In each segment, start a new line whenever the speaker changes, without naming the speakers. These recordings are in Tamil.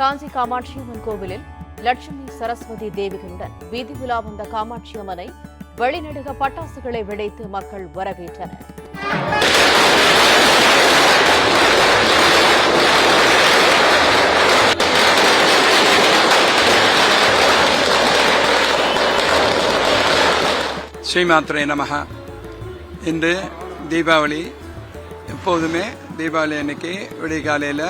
காஞ்சி காமாட்சி அம்மன் கோவிலில் லட்சுமி சரஸ்வதி தேவிகளுடன் வீதி உலா வந்த காமாட்சி அம்மனை வெளிநடுக பட்டாசுகளை வெடித்து மக்கள் வரவேற்றனர்.
ஸ்ரீமாத்ரே நமகா இன்று தீபாவளி எப்போதுமே தீபாவளி அன்னைக்கு விடிய காலையில்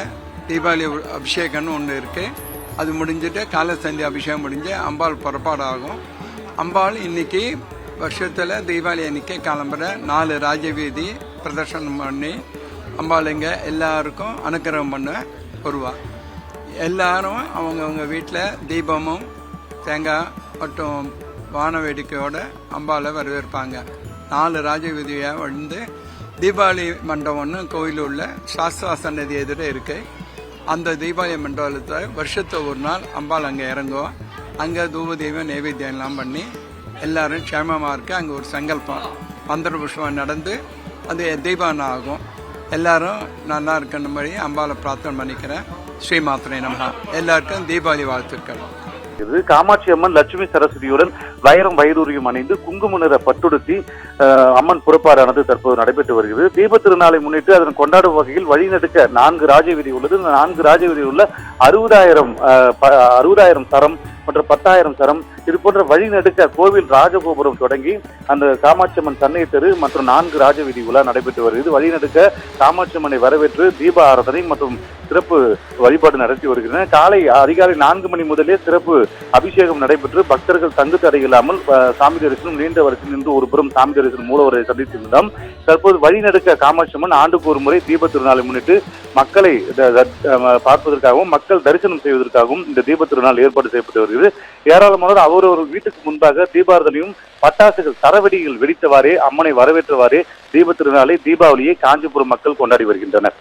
தீபாவளி அபிஷேகம்னு ஒன்று இருக்குது அது முடிஞ்சிட்டு காலசந்தி அபிஷேகம் முடிஞ்சு அம்பாள் புறப்பாடு ஆகும் அம்பாள் இன்னைக்கு வருஷத்தில் தீபாவளி அன்னைக்கு கிளம்புற நாலு ராஜவீதி பிரதர்ஷனம் பண்ணி அம்பாளுங்க எல்லாருக்கும் அனுக்கிரகம் பண்ண வருவா. எல்லாரும் அவங்கவுங்க வீட்டில் தீபமும் தேங்காய் மற்றும் வான வேடிக்கையோட அம்பாவை வரவேற்பாங்க. நாலு ராஜவீதியாக வந்து தீபாவளி மண்டபம்னு கோயிலில் உள்ள சாஸ்திரா சன்னதி எதிர இருக்குது அந்த தீபாவளி மண்டபத்தில் வருஷத்தை ஒரு நாள் அம்பாள் அங்கே இறங்குவோம் அங்கே தூப தெய்வம் நைவேத்தியம்லாம் பண்ணி எல்லாரும் க்ஷேமமாக இருக்க அங்கே ஒரு சங்கல்பம். பந்திர புஷ்பம் நடந்து அது தீபாவளி ஆகும். எல்லாரும் நல்லா இருக்கணும் மாதிரி அம்பாவை பிரார்த்தனை பண்ணிக்கிறேன். ஸ்ரீமாத்திரை நம்ம எல்லாருக்கும் தீபாவளி வாழ்த்துக்கள்.
இது காமாட்சி அம்மன் லட்சுமி சரஸ்வதியுடன் வைரம் வைரூரியம் அணிந்து குங்கும நிற பட்டுடுத்தி அம்மன் புறப்பாடானது தற்போது நடைபெற்று வருகிறது. தீப திருநாளை முன்னிட்டு அதன் கொண்டாடும் வகையில் வழிநடுக்க நான்கு ராஜவீதி உள்ளது. இந்த நான்கு ராஜவீதி உள்ள அறுபதாயிரம் அறுபதாயிரம் சரம் மற்றும் பத்தாயிரம் சரம். இது போன்ற வழிநடுக்க கோவில் ராஜகோபுரம் தொடங்கி அந்த காமாட்சி அம்மன் சன்னை தெரு மற்றும் நான்கு ராஜவீதி உலா நடைபெற்று வருகிறது. வழிநடுக்க காமாட்சி அம்மனை வரவேற்று தீப ஆராதனை மற்றும் சிறப்பு வழிபாடு நடத்தி வருகின்றன. காலை அதிகாலை நான்கு மணி முதலே சிறப்பு அபிஷேகம் நடைபெற்று பக்தர்கள் தங்கு தடை இல்லாமல் சாமி தரிசனம் நீண்ட வரிசையில் நின்று ஒரு புறம் சாமி தரிசனம் மூலவரை சந்தித்திருந்தோம் தற்போது வழிநடுக்க காமாட்சி அம்மன் ஆண்டுக்கு ஒரு முறை தீப திருநாளை முன்னிட்டு மக்களை அஹ், பார்ப்பதற்காகவும் மக்கள் தரிசனம் செய்வதற்காகவும் இந்த தீப திருநாள் ஏற்பாடு செய்யப்பட்டு வருகிறது. ஏராளமானோர் அவரவர் வீட்டுக்கு முன்பாக தீபாரதனையும் பட்டாசுகள் தரவெடிகள் வெடித்தவாறே அம்மனை வரவேற்றவாறே தீப திருநாளை தீபாவளியை காஞ்சிபுரம் மக்கள் கொண்டாடி வருகின்றனர்.